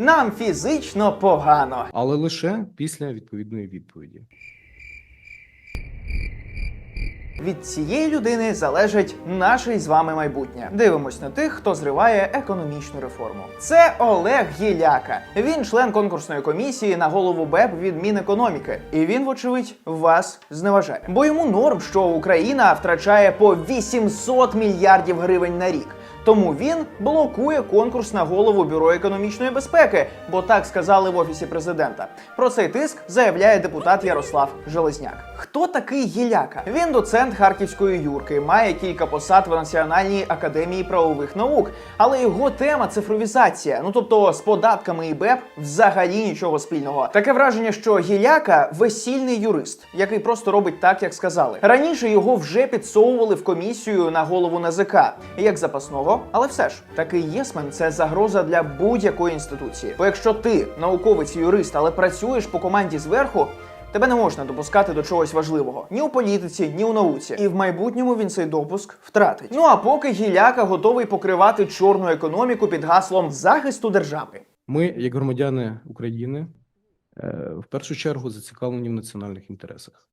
Нам фізично погано. але лише після відповідної відповіді. Від цієї людини залежить наше із вами майбутнє. Дивимось на тих, хто зриває економічну реформу. Це Олег Гіляка. Він член конкурсної комісії на голову БЕП від Мінекономіки. І він, вочевидь, вас зневажає. Бо йому норм, що Україна втрачає по 800 мільярдів гривень на рік. Тому він блокує конкурс на голову бюро економічної безпеки, бо так сказали в офісі президента. Про цей тиск заявляє депутат Ярослав Железняк. Хто такий Гіляка? Він доцент Харківської юрки, має кілька посад в Національній академії правових наук, але його тема цифровізація. Ну тобто з податками і БЕП взагалі нічого спільного. Таке враження, що Гіляка весільний юрист, який просто робить так, як сказали. Раніше його вже підсовували в комісію на голову НАЗК як запасного, але все ж такий єсмен це загроза для будь-якої інституції. Бо якщо ти науковець юрист, але працюєш по команді зверху. Тебе не можна допускати до чогось важливого ні у політиці, ні у науці. І в майбутньому він цей допуск втратить. Ну а поки гіляка готовий покривати чорну економіку під гаслом захисту держави. Ми, як громадяни України, е, в першу чергу зацікавлені в національних інтересах.